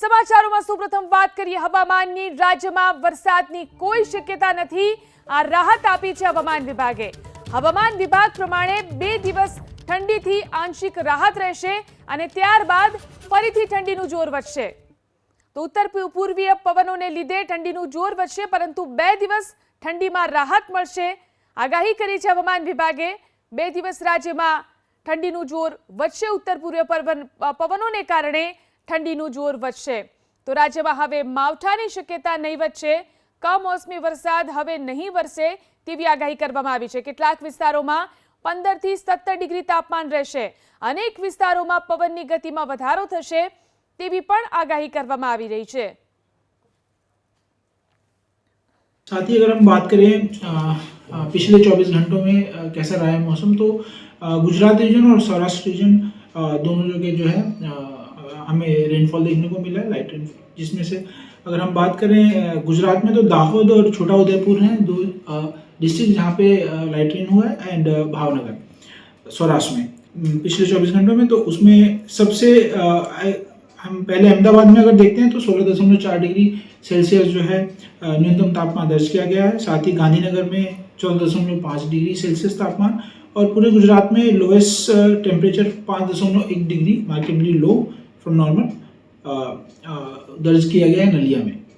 સમાચારોમાં સૌપ્રથમ વાત કરીએ હવામાનની. રાજ્યમાં વરસાદની કોઈ શક્યતા નથી. આ રાહત આપી છે હવામાન વિભાગે. હવામાન વિભાગ પ્રમાણે બે દિવસ ઠંડીથી આંશિક રાહત રહેશે અને ત્યારબાદ ફરીથી ઠંડીનું જોર વધશે. તો ઉત્તર પૂર્વીય પવનોને લીધે ઠંડીનું જોર વધશે, પરંતુ બે દિવસ ઠંડીમાં રાહત મળશે. આગાહી કરી છે હવામાન વિભાગે. બે દિવસ રાજ્યમાં ઠંડીનું જોર વધશે. ઉત્તર પૂર્વીય પવન પવનોને કારણે ઠંડીનું જોર વધશે તો રાજ્યમાં હવે માવઠાની શક્યતા નહીવત છે કમોસમી વરસાદ હવે નહીં વરસે તેવી આગાહી કરવામાં આવી છે કેટલાક વિસ્તારોમાં પંદરથી સત્તર ડિગ્રી તાપમાન રહેશે અનેક વિસ્તારોમાં પવનની ગતિમાં વધારો થશે તેવી પણ આગાહી કરવામાં આવી રહી છે साथ ही अगर हम बात करें अ, अ, पिछले 24 घंटों में अ, कैसा रहा है मौसम तो अ, गुजरात रीजन और सौराष्ट्र रीजन अ, दोनों जगह जो है अ, अ, हमें रेनफॉल देखने को मिला है लाइट रेनफॉल जिसमें से अगर हम बात करें गुजरात में तो दाहोद और छोटा उदयपुर हैं, दो डिस्ट्रिक्ट जहाँ पे लाइट रेन हुआ है एंड भावनगर, सौराष्ट्र में। पिछले 24 घंटों में तो उसमें सबसे हम पहले अहमदाबाद में अगर देखते हैं तो सोलह दशमलव चार डिग्री सेल्सियस जो है न्यूनतम तापमान दर्ज किया गया है। साथ ही गांधीनगर में चौदह दशमलव पाँच डिग्री सेल्सियस तापमान और पूरे गुजरात में लोएस्ट टेम्परेचर पाँच दशमलव एक degree markedly low from normal दर्ज किया गया है नलिया में